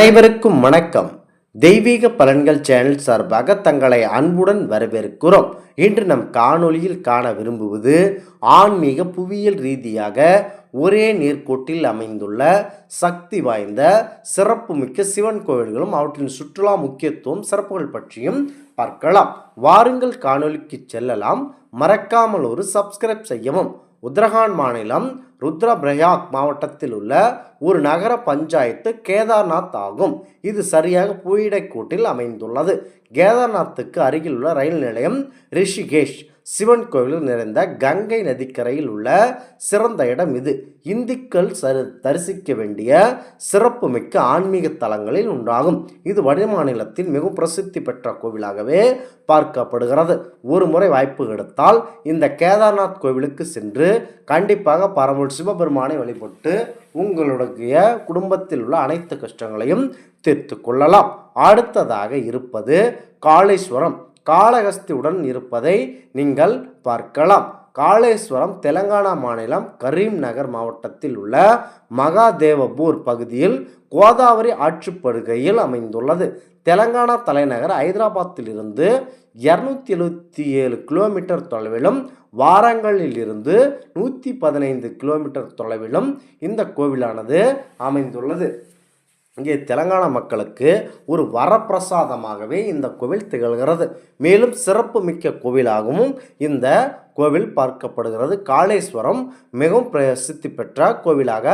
அனைவருக்கும் வணக்கம். தெய்வீக பலன்கள் சேனல் சார்பாக தங்களை அன்புடன் வரவேற்கிறோம். இன்று நம் காணொளியில் காண விரும்புவது ஆன்மீக புவியியல் ரீதியாக ஒரே நீர்க்கோட்டில் அமைந்துள்ள சக்தி வாய்ந்த சிறப்புமிக்க சிவன் கோவில்களும் அவற்றின் சுற்றுலா முக்கியத்துவம் சிறப்புகள் பற்றியும் பார்க்கலாம். வாருங்கள் காணொளிக்கு செல்லலாம். மறக்காமல் ஒரு சப்ஸ்கிரைப் செய்யவும் உத்தரகாண்ட் மாநிலம் ருத்ரபிரயாக் மாவட்டத்தில் உள்ள ஒரு நகர பஞ்சாயத்து கேதார்நாத் ஆகும். இது சரியாக புயிடைக்கோட்டில் அமைந்துள்ளது. கேதார்நாத்துக்கு அருகில் உள்ள ரயில் நிலையம் ரிஷிகேஷ். சிவன் கோவில் நிறைந்த கங்கை நதிக்கரையில் உள்ள சிறந்த இடம் இது. இந்துக்கள் சரு தரிசிக்க வேண்டிய சிறப்புமிக்க ஆன்மீக தலங்களில் ஒன்றாகும். இது வடமாநிலத்தில் மிகவும் பிரசித்தி பெற்ற கோவிலாகவே பார்க்கப்படுகிறது. ஒரு முறை வாய்ப்பு கிடைத்தால் இந்த கேதார்நாத் கோவிலுக்கு சென்று கண்டிப்பாக பரம்பொருள் சிவபெருமானை வழிபட்டு உங்களுடைய குடும்பத்தில் உள்ள அனைத்து கஷ்டங்களையும் தீர்த்து கொள்ளலாம். அடுத்ததாக இருப்பது காளேஸ்வரம். காளஹஸ்தியுடன் இருப்பதை நீங்கள் பார்க்கலாம். காளேஸ்வரம் தெலங்கானா மாநிலம் கரீம் நகர் மாவட்டத்தில் உள்ள மகாதேவபூர் பகுதியில் கோதாவரி ஆற்றுப்படுகையில் அமைந்துள்ளது. தெலங்கானா தலைநகர் ஹைதராபாத்திலிருந்து இரநூத்தி எழுபத்தி ஏழு கிலோமீட்டர் தொலைவிலும் வாரங்களிலிருந்து நூற்றி பதினைந்து கிலோமீட்டர் தொலைவிலும் இந்த கோவிலானது அமைந்துள்ளது. இங்கே தெலங்கானா மக்களுக்கு ஒரு வரப்பிரசாதமாகவே இந்த கோவில் திகழ்கிறது. மேலும் சிறப்பு மிக்க கோவிலாகவும் இந்த கோவில் பார்க்கப்படுகிறது. காளேஸ்வரம் மிகவும் பிரசித்தி பெற்ற கோவிலாக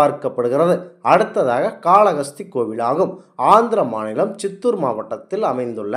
பார்க்கப்படுகிறது. அடுத்ததாக காளகஸ்தி கோவிலாகும். ஆந்திர மாநிலம் சித்தூர் மாவட்டத்தில் அமைந்துள்ள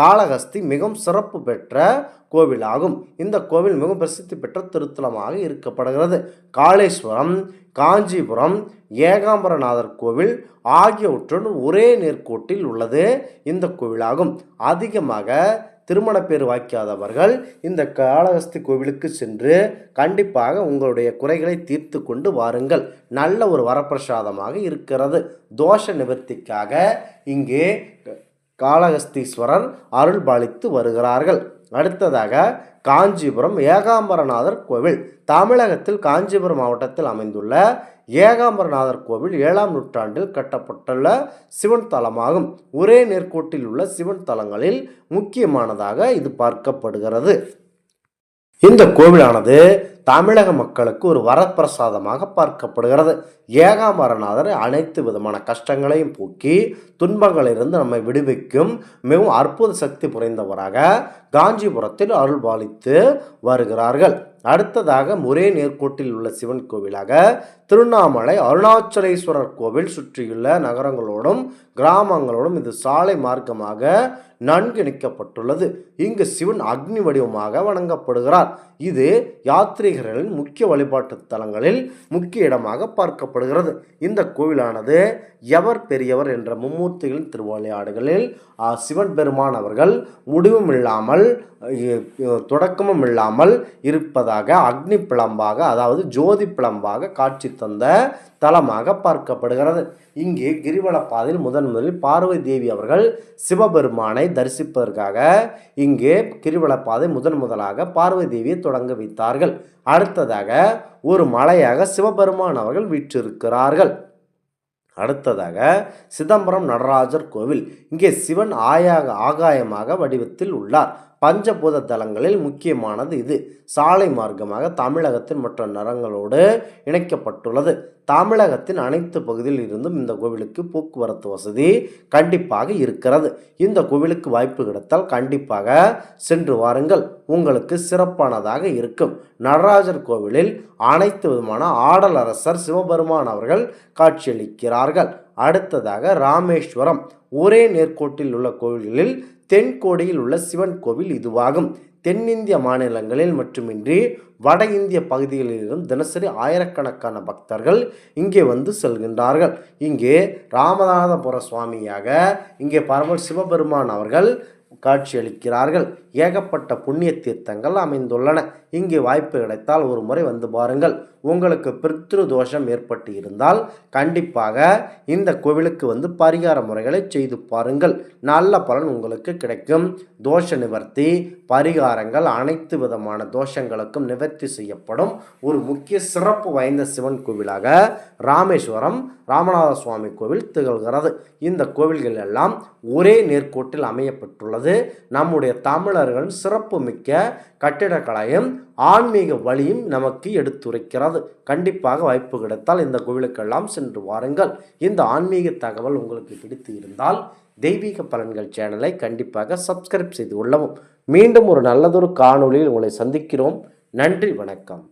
காளகஸ்தி மிகவும் சிறப்பு பெற்ற கோவிலாகும். இந்த கோவில் மிகவும் பிரசித்தி பெற்ற திருத்தலமாக இருக்கப்படுகிறது. காளேஸ்வரம் காஞ்சிபுரம் ஏகாம்பரநாதர் கோவில் ஆகியவற்றுடன் ஒரே நேர்கோட்டில் உள்ளது. இந்த கோவிலாகும். அதிகமாக திருமண பேர் வாய்க்காதவர்கள் இந்த காளகஸ்தி கோவிலுக்கு சென்று கண்டிப்பாக உங்களுடைய குறைகளை தீர்த்து கொண்டு வாருங்கள். நல்ல ஒரு வரப்பிரசாதமாக இருக்கிறது. தோஷ நிவர்த்திக்காக இங்கே காளகஸ்தீஸ்வரர் அருள் பாலித்து வருகிறார்கள். அடுத்ததாக காஞ்சிபுரம் ஏகாம்பரநாதர் கோவில். தமிழகத்தில் காஞ்சிபுரம் மாவட்டத்தில் அமைந்துள்ள ஏகாம்பரநாதர் கோவில் ஏழாம் நூற்றாண்டில் கட்டப்பட்டுள்ள சிவன் தலமாகும். ஒரே நேர்கோட்டில் உள்ள சிவன் தலங்களில் முக்கியமானதாக இது பார்க்கப்படுகிறது. இந்த கோவிலானது தமிழக மக்களுக்கு ஒரு வரப்பிரசாதமாக பார்க்கப்படுகிறது. ஏகாம்பரநாதர் அனைத்து விதமான கஷ்டங்களையும் போக்கி துன்பங்களிலிருந்து நம்மை விடுவிக்கும் மிகவும் அற்புத சக்தி புரிந்தவராக காஞ்சிபுரத்தில் அருள் பாலித்து வருகிறார்கள். அடுத்ததாக ஒரே நேர்கோட்டில் உள்ள சிவன் கோவிலாக திருவண்ணாமலை அருணாச்சலேஸ்வரர் கோவில் சுற்றியுள்ள நகரங்களோடும் கிராமங்களோடும் இது சாலை மார்க்கமாக நன்கு இணைக்கப்பட்டுள்ளது இங்கு சிவன் அக்னி வடிவமாக வணங்கப்படுகிறார். இது யாத்ரீகர்களின் முக்கிய வழிபாட்டு தலங்களில் முக்கிய இடமாக பார்க்கப்படுகிறது. இந்த கோவிலானது எவர் பெரியவர் என்ற மும்மூர்த்திகளின் திருவிளையாடுகளில் சிவன் பெருமான் அவர்கள் முடிவும் இல்லாமல் தொடக்கமும் இல்லாமல் இருப்பதாக அக்னி பிளம்பாக அதாவது ஜோதி பிளம்பாக காட்சி தந்த தலமாக பார்க்கப்படுகிறது. இங்கே கிரிவல பாதையில் முதன் முதலில் பார்வதி தேவி அவர்கள் சிவபெருமானை தரிசிப்பதற்காக இங்கே கிரிவல பாதை முதன் முதலாக பார்வதி தேவியை தொடங்க வைத்தார்கள். அடுத்ததாக ஒரு மலையாக சிவபெருமான் அவர்கள் விற்றிருக்கிறார்கள். அடுத்ததாக சிதம்பரம் நடராஜர் கோவில். இங்கே சிவன் ஆயாக ஆகாயமாக வடிவத்தில் உள்ளார். பஞ்சபூத தலங்களில் முக்கியமானது இது. சாலை மார்க்கமாக தமிழகத்தின் மற்ற நரங்களோடு இணைக்கப்பட்டுள்ளது. தமிழகத்தின் அனைத்து பகுதியில் இருந்தும் இந்த கோவிலுக்கு போக்குவரத்து வசதி கண்டிப்பாக இருக்கிறது. இந்த கோவிலுக்கு வாய்ப்பு கிடைத்தால் கண்டிப்பாக சென்று வாருங்கள். உங்களுக்கு சிறப்பானதாக இருக்கும். நடராஜர் கோவிலில் அனைத்து விதமான ஆடல் அரசர் சிவபெருமான் அவர்கள் காட்சியளிக்கிறார்கள். அடுத்ததாக ராமேஸ்வரம். ஒரே நேர்கோட்டில் உள்ள கோவில்களில் தென்கோடியில் உள்ள சிவன் கோவில் இதுவாகும். தென்னிந்திய மாநிலங்களில் மட்டுமின்றி வட இந்திய பகுதிகளிலும் தினசரி ஆயிரக்கணக்கான பக்தர்கள் இங்கே வந்து செல்கின்றார்கள். இங்கே ராமநாதபுர சுவாமியாக இங்கே பரம சிவபெருமான் அவர்கள் காட்சியளிக்கிறார்கள். ஏகப்பட்ட புண்ணிய தீர்த்தங்கள் அமைந்துள்ளன. இங்கே வாய்ப்பு கிடைத்தால் ஒரு முறை வந்து பாருங்கள். உங்களுக்கு பித்ரு தோஷம் ஏற்பட்டு இருந்தால் கண்டிப்பாக இந்த கோவிலுக்கு வந்து பரிகார முறைகளை செய்து பாருங்கள். நல்ல பலன் உங்களுக்கு கிடைக்கும். தோஷ நிவர்த்தி பரிகாரங்கள் அனைத்து விதமான தோஷங்களுக்கும் நிவர்த்தி செய்யப்படும் ஒரு முக்கிய சிறப்பு வாய்ந்த சிவன் கோவிலாக ராமேஸ்வரம் ராமநாத சுவாமி கோவில் திகழ்கிறது. இந்த கோவில்கள் எல்லாம் ஒரே நேர்கோட்டில் அமையப்பட்டுள்ளது நம்முடைய தமிழர்கள் சிறப்புமிக்க கட்டிடக்கலையும் ஆன்மீக வழியும் நமக்கு எடுத்துரைக்கிறது. கண்டிப்பாக வாய்ப்பு கிடைத்தால் இந்த கோவிலுக்கெல்லாம் சென்று வாருங்கள். இந்த ஆன்மீக தகவல் உங்களுக்கு பிடித்து இருந்தால் தெய்வீக பலன்கள் சேனலை கண்டிப்பாக சப்ஸ்கிரைப் செய்து கொள்ளவும். மீண்டும் ஒரு நல்லதொரு காணொளியில் உங்களை சந்திக்கிறோம். நன்றி வணக்கம்.